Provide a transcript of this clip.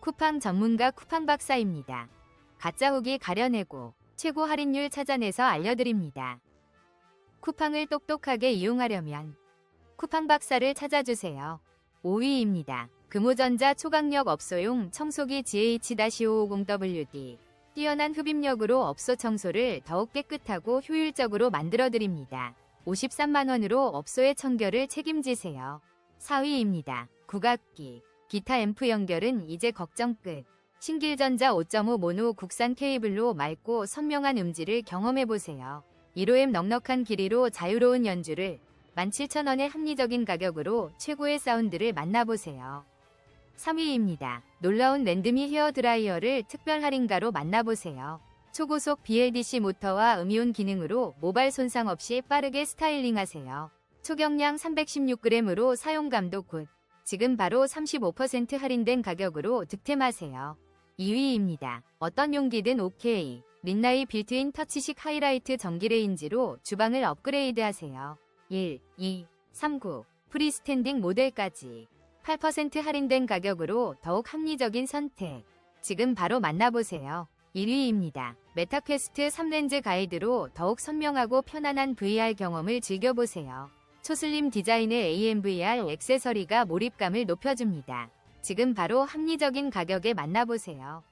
쿠팡 전문가 쿠팡 박사입니다. 가짜 후기 가려내고 최고 할인율 찾아내서 알려드립니다. 쿠팡을 똑똑하게 이용하려면 쿠팡 박사를 찾아주세요. 5위입니다. 금호전자 초강력 업소용 청소기 GH-550WD 뛰어난 흡입력으로 업소 청소를 더욱 깨끗하고 효율적으로 만들어드립니다. 53만원으로 업소의 청결을 책임지세요. 4위입니다. 국악기 기타 앰프 연결은 이제 걱정 끝. 신길전자 5.5 모노 국산 케이블로 맑고 선명한 음질을 경험해보세요. 1호M 넉넉한 길이로 자유로운 연주를 17,000원의 합리적인 가격으로 최고의 사운드를 만나보세요. 3위입니다. 놀라운 랜드미 헤어 드라이어를 특별 할인가로 만나보세요. 초고속 BLDC 모터와 음이온 기능으로 모발 손상 없이 빠르게 스타일링하세요. 초경량 316g으로 사용감도 굿. 지금 바로 35% 할인된 가격으로 득템하세요. 2위입니다. 어떤 용기든 오케이. 린나이 빌트인 터치식 하이라이트 전기 레인지로 주방을 업그레이드 하세요. 1, 2, 3, 9. 프리스탠딩 모델까지 8% 할인된 가격으로 더욱 합리적인 선택. 지금 바로 만나보세요. 1위입니다. 메타퀘스트 3렌즈 가이드로 더욱 선명하고 편안한 VR 경험을 즐겨보세요. 초슬림 디자인의 AMVR 액세서리가 몰입감을 높여줍니다. 지금 바로 합리적인 가격에 만나보세요.